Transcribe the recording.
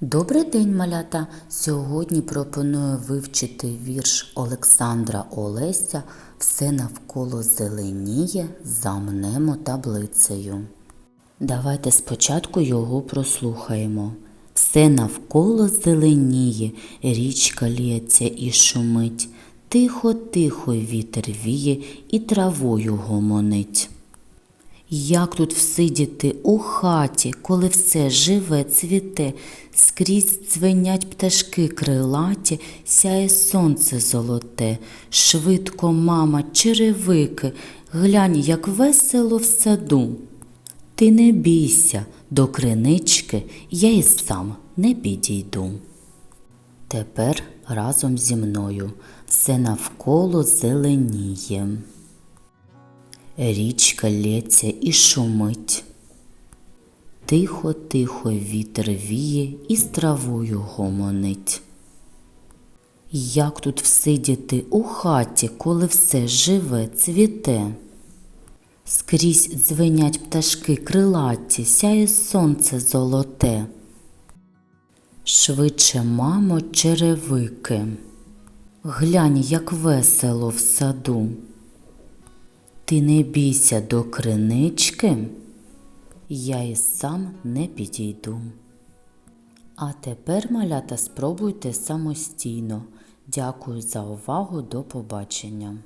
Добрий день, малята! Сьогодні пропоную вивчити вірш Олександра Олеся Все навколо зеленіє, замнемо таблицею. Давайте спочатку його прослухаємо. Все навколо зеленіє, річка лється і шумить. Тихо, тихо вітер віє і травою гомонить. Як тут всидіти у хаті, коли все живе, цвіте, скрізь дзвенять пташки крилаті, сяє сонце золоте, швидко, мама, черевики, глянь, як весело в саду. Ти не бійся, до кринички я і сам не підійду. Тепер разом зі мною все навколо зеленіє. Річка лється і шумить. Тихо, тихо вітер віє і з травою гомонить. Як тут всидіти у хаті, коли все живе, цвіте? Скрізь дзвенять пташки крилаті, сяє сонце золоте. Швидше, мамо, черевики. Глянь, як весело в саду. Ти не бійся до кринички, я і сам не підійду. А тепер, малята, спробуйте самостійно. Дякую за увагу, до побачення.